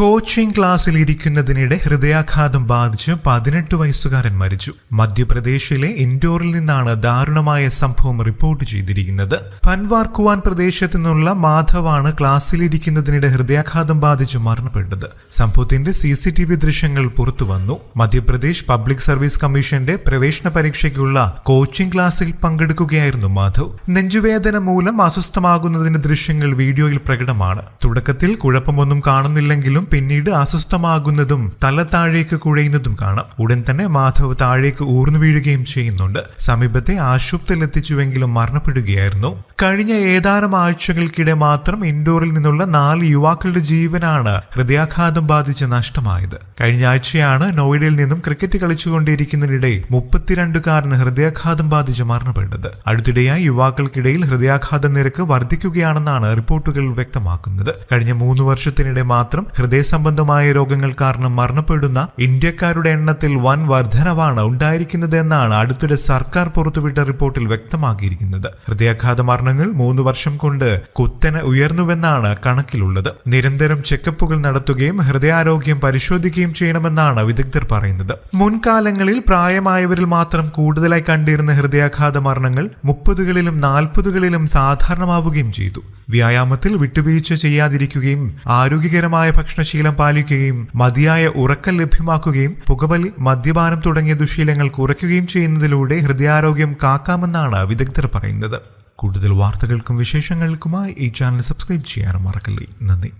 Coaching ക്ലാസ്സിൽ ഇരിക്കുന്നതിനിടെ ഹൃദയാഘാതം ബാധിച്ച് പതിനെട്ട് വയസ്സുകാരൻ മരിച്ചു. മധ്യപ്രദേശിലെ ഇൻഡോറിൽ നിന്നാണ് ദാരുണമായ സംഭവം റിപ്പോർട്ട് ചെയ്തിരിക്കുന്നത്. പൻവാർക്കുവാൻ പ്രദേശത്തു നിന്നുള്ള മാധവാണ് ക്ലാസ്സിലിരിക്കുന്നതിനിടെ ഹൃദയാഘാതം ബാധിച്ച് മരണപ്പെട്ടത്. സംഭവത്തിന്റെ സി സി ടി വി ദൃശ്യങ്ങൾ പുറത്തുവന്നു മധ്യപ്രദേശ് പബ്ലിക് സർവീസ് കമ്മീഷന്റെ പ്രവേശന പരീക്ഷയ്ക്കുള്ള കോച്ചിംഗ് ക്ലാസ്സിൽ പങ്കെടുക്കുകയായിരുന്നു മാധവ്. നെഞ്ചുവേദന മൂലം അസ്വസ്ഥമാകുന്നതിന്റെ ദൃശ്യങ്ങൾ വീഡിയോയിൽ പ്രകടമാണ്. തുടക്കത്തിൽ കുഴപ്പമൊന്നും കാണുന്നില്ലെങ്കിലും പിന്നീട് അസ്വസ്ഥമാകുന്നതും തല താഴേക്ക് കുഴയുന്നതും കാണാം. ഉടൻ തന്നെ മാധവ് താഴേക്ക് ഊർന്നു വീഴുകയും ചെയ്യുന്നുണ്ട്. സമീപത്തെ ആശുപത്രിയിലെത്തിച്ചുവെങ്കിലും മരണപ്പെടുകയായിരുന്നു. കഴിഞ്ഞ ഏതാനും ആഴ്ചകൾക്കിടെ മാത്രം ഇൻഡോറിൽ നിന്നുള്ള നാല് യുവാക്കളുടെ ജീവനാണ് ഹൃദയാഘാതം ബാധിച്ച് നഷ്ടമായത്. കഴിഞ്ഞ ആഴ്ചയാണ് നോയിഡയിൽ നിന്നും ക്രിക്കറ്റ് കളിച്ചുകൊണ്ടിരിക്കുന്നതിനിടെ മുപ്പത്തിരണ്ടുകാരന് ഹൃദയാഘാതം ബാധിച്ച് മരണപ്പെട്ടത്. അടുത്തിടെയായി യുവാക്കൾക്കിടയിൽ ഹൃദയാഘാത നിരക്ക് വർദ്ധിക്കുകയാണെന്നാണ് റിപ്പോർട്ടുകൾ വ്യക്തമാക്കുന്നത്. കഴിഞ്ഞ മൂന്ന് വർഷത്തിനിടെ മാത്രം ഹൃദയ സംബന്ധമായ രോഗങ്ങൾ കാരണം മരണപ്പെടുന്ന ഇന്ത്യക്കാരുടെ എണ്ണത്തിൽ വൻ വർധനവാണ് ഉണ്ടായിരിക്കുന്നത് എന്നാണ് അടുത്തിടെ സർക്കാർ പുറത്തുവിട്ട റിപ്പോർട്ടിൽ വ്യക്തമാക്കിയിരിക്കുന്നത്. ഹൃദയാഘാത മരണങ്ങൾ മൂന്ന് വർഷം കൊണ്ട് കുത്തനെ ഉയർന്നുവെന്നാണ് കണക്കിലുള്ളത്. നിരന്തരം ചെക്കപ്പുകൾ നടത്തുകയും ഹൃദയാരോഗ്യം പരിശോധിക്കുകയും ചെയ്യണമെന്നാണ് വിദഗ്ധർ പറയുന്നത്. മുൻകാലങ്ങളിൽ പ്രായമായവരിൽ മാത്രം കൂടുതലായി കണ്ടിരുന്ന ഹൃദയാഘാത മരണങ്ങൾ മുപ്പതുകളിലും നാൽപ്പതുകളിലും സാധാരണമാവുകയും ചെയ്തു. വ്യായാമത്തിൽ വിട്ടുവീഴ്ച ചെയ്യാതിരിക്കുകയും ആരോഗ്യകരമായ ഭക്ഷണശീലം പാലിക്കുകയും മതിയായ ഉറക്കം ലഭ്യമാക്കുകയും പുകവലി മദ്യപാനം തുടങ്ങിയ ദുശീലങ്ങൾ കുറയ്ക്കുകയും ചെയ്യുന്നതിലൂടെ ഹൃദയാരോഗ്യം കാക്കാമെന്നാണ് വിദഗ്ധർ പറയുന്നത്. കൂടുതൽ വാർത്തകൾക്കും വിശേഷങ്ങൾക്കുമായി ഈ ചാനൽ സബ്സ്ക്രൈബ് ചെയ്യാനും മറക്കല്ലേ. നന്ദി.